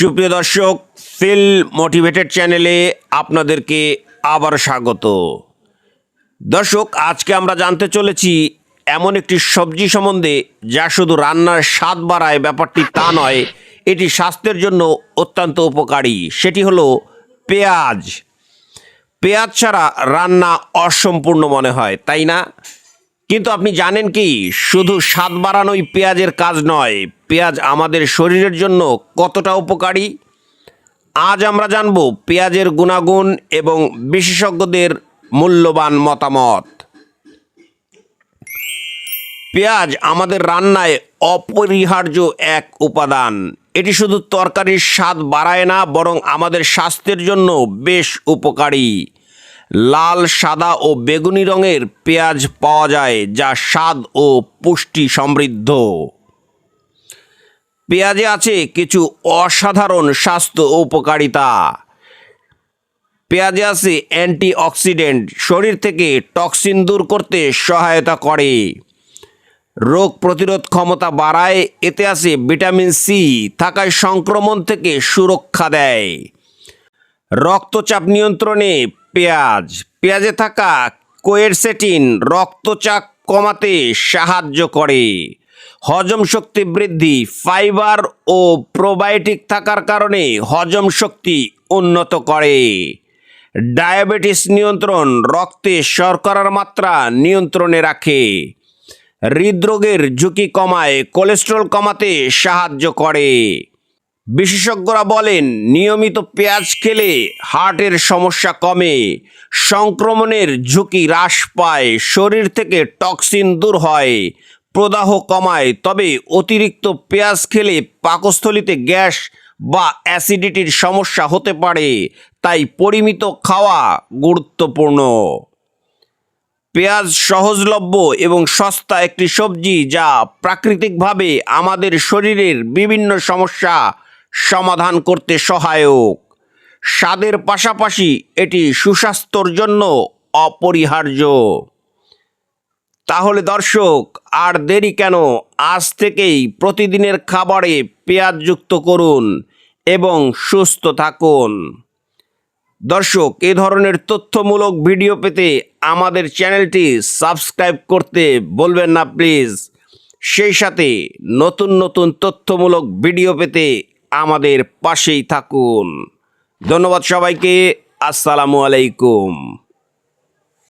সুপ্রিয় দর্শক feel motivated চ্যানেলে আপনাদেরকে আবার স্বাগত। দর্শক, আজকে আমরা জানতে চলেছি এমন একটি সবজি সম্বন্ধে যা শুধু রান্নার স্বাদ বাড়ায়, ব্যাপারটি তা নয়, এটি স্বাস্থ্যের জন্য অত্যন্ত উপকারী। সেটি হলো পেঁয়াজ। পেঁয়াজ ছাড়া রান্না অসম্পূর্ণ মনে হয়, তাই না? কিন্তু আপনি জানেন কি? শুধু স্বাদ বাড়ানোই পেঁয়াজের কাজ নয়, পেঁয়াজ আমাদের শরীরের জন্য কতটা উপকারী? আজ আমরা জানব পেঁয়াজের গুণাগুণ এবং বিশেষজ্ঞদের মূল্যবান মতামত। পেঁয়াজ আমাদের রান্নায় অপরিহার্য এক উপাদান। এটি শুধু তরকারির স্বাদ বাড়ায় না, বরং আমাদের স্বাস্থ্যের জন্য বেশ উপকারী। লাল, সাদা ও বেগুনি রঙের পেঁয়াজ পাওয়া যায়, যা স্বাদ ও পুষ্টি সমৃদ্ধ। পেঁয়াজে আছে কিছু অসাধারণ স্বাস্থ্য উপকারিতা। পেঁয়াজে আছে অ্যান্টিঅক্সিডেন্ট, শরীর থেকে টক্সিন দূর করতে সহায়তা করে। রোগ প্রতিরোধ ক্ষমতা বাড়ায়, এতে আছে ভিটামিন সি, থাকায় সংক্রমণ থেকে সুরক্ষা দেয়। রক্তচাপ নিয়ন্ত্রণে পেঁয়াজ। পেঁয়াজে থাকা কোয়েরসেটিন রক্তচাপ কমাতে সাহায্য করে। হজম শক্তি বৃদ্ধি, ফাইবার ও প্রোবায়োটিক থাকার কারণে হজম শক্তি উন্নত করে। ডায়াবেটিস নিয়ন্ত্রণ রক্তে শর্করার মাত্রা নিয়ন্ত্রণে রাখে। হৃদরোগের ঝুঁকি কমায়, কোলেস্ট্রল কমাতে সাহায্য করে। বিশেষজ্ঞরা বলেন, নিয়মিত পেঁয়াজ খেলে হার্টের সমস্যা কমে, সংক্রমণের ঝুঁকি হ্রাস পায়, শরীর থেকে টক্সিন দূর হয়, প্রদাহ কমায়। তবে অতিরিক্ত পেঁয়াজ খেলে পাকস্থলিতে গ্যাস বা অ্যাসিডিটির সমস্যা হতে পারে, তাই পরিমিত খাওয়া গুরুত্বপূর্ণ। পেঁয়াজ সহজলভ্য এবং সস্তা একটি সবজি যা প্রাকৃতিকভাবে আমাদের শরীরের বিভিন্ন সমস্যা সমাধান করতে সহায়ক। স্বাদের পাশাপাশি এটি সুস্বাস্থ্যর জন্য অপরিহার্য। তাহলে দর্শক, আর দেরি কেন? আজ থেকেই প্রতিদিনের খাবারে পেঁয়াজ যুক্ত করুন এবং সুস্থ থাকুন। দর্শক, এ ধরনের তথ্যমূলক ভিডিও পেতে আমাদের চ্যানেলটি সাবস্ক্রাইব করতে বলবেন না, প্লিজ। সেই সাথে নতুন নতুন তথ্যমূলক ভিডিও পেতে আমাদের পাশেই থাকুন। ধন্যবাদ সবাইকে। আসসালামু আলাইকুম।